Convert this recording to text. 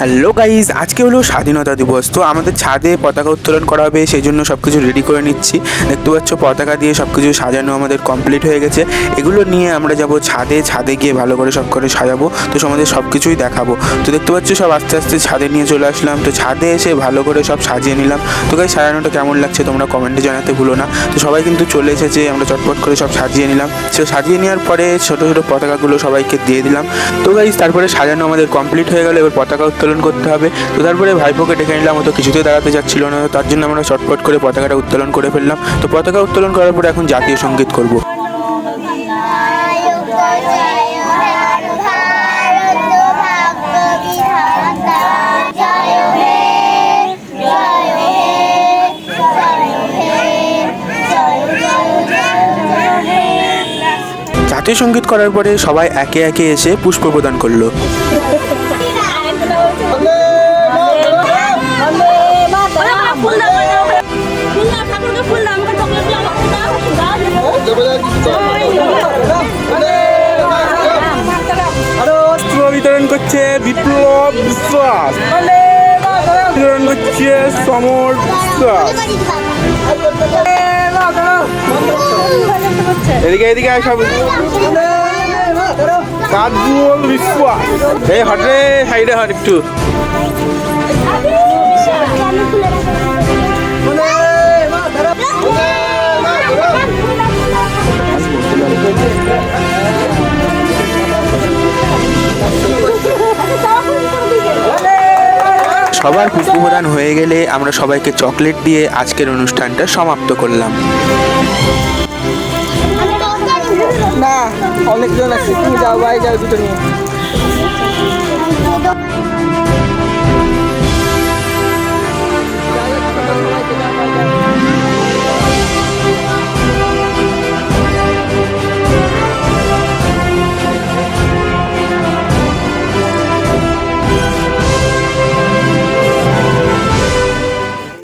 Hello guys আজকে হলো স্বাধীনতা দিবস, তো আমাদের ছাদে পতাকা উত্তোলন করা হবে সেই জন্য সব কিছু রেডি করে নিচ্ছি। দেখতে পাচ্ছ, পতাকা দিয়ে সব কিছু সাজানো আমাদের কমপ্লিট হয়ে গেছে। এগুলো নিয়ে আমরা যাব ছাদে ছাদে গিয়ে ভালো করে সব করে সাজাবো, তো আমাদের সব কিছুই দেখাবো। তো দেখতে পাচ্ছ, সব আস্তে আস্তে ছাদে নিয়ে চলে আসলাম, তো ছাদে এসে ভালো করে সব সাজিয়ে নিলাম। তো গাই সাজানোটা কেমন লাগছে তোমরা কমেন্টে জানাতে ভুলো না। তো সবাই কিন্তু চলে এসেছে, আমরা চটপট করে সব সাজিয়ে নিলাম। তো সাজিয়ে নেওয়ার পরে ছোটো ছোটো পতাকাগুলো সবাইকে দিয়ে দিলাম। তো গাইজ তারপরে সাজানো আমাদের কমপ্লিট হয়ে গেলো, এবার পতাকা উত্তোলন করতে হবে। তো তারপরে ভাইপোকে ডেকে নিলাম তো কিছুতেই দাঁড়াতে যাচ্ছিল না। তার জন্য আমরা চটপট করে পতাকাটা উত্তোলন করে ফেললাম। তো পতাকা উত্তোলন করার পরে এখন জাতীয় সংগীত করব। জাতীয় সংগীত করার পরে সবাই একে একে এসে পুষ্প প্রদান করল। বিতরণ করছে বিপ্লব বিশ্বাস। বিতরণ করছে সমর বিশ্বাস। এদিকে এদিকে সব। কাজল বিশ্বাস। এই হটরে সাইডে হট একটু। সবার পুষ্পপ্রদান হয়ে গেলে আমরা সবাইকে চকলেট দিয়ে আজকের অনুষ্ঠানটা সমাপ্ত করলাম। না, অনেকজন আছে। তুমি যাও ভাই যাও দুটো নিয়ে।